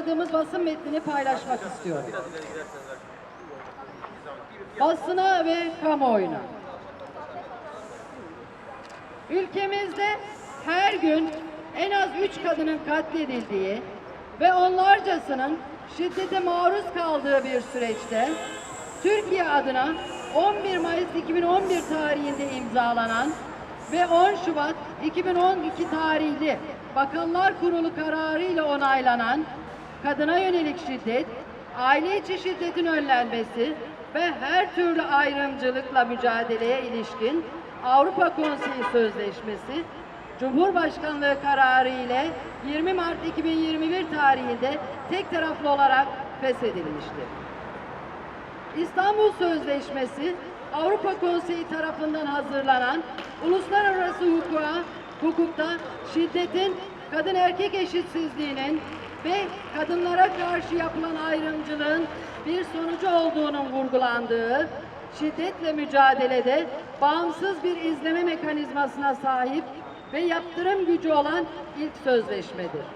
hazırladığımız basın metnini paylaşmak istiyorum. Basına ve kamuoyuna. Ülkemizde her gün en az üç kadının katledildiği ve onlarcasının şiddete maruz kaldığı bir süreçte Türkiye adına 11 Mayıs 2011 tarihinde imzalanan ve 10 Şubat 2012 tarihli Bakanlar Kurulu kararı ile onaylanan kadına yönelik şiddet, aile içi şiddetin önlenmesi ve her türlü ayrımcılıkla mücadeleye ilişkin Avrupa Konseyi Sözleşmesi, Cumhurbaşkanlığı kararı ile 20 Mart 2021 tarihinde tek taraflı olarak feshedilmiştir. İstanbul Sözleşmesi Avrupa Konseyi tarafından hazırlanan uluslararası hukuka, hukukta şiddetin kadın erkek eşitsizliğinin ve kadınlara karşı yapılan ayrımcılığın bir sonucu olduğunun vurgulandığı şiddetle mücadelede bağımsız bir izleme mekanizmasına sahip ve yaptırım gücü olan ilk sözleşmedir.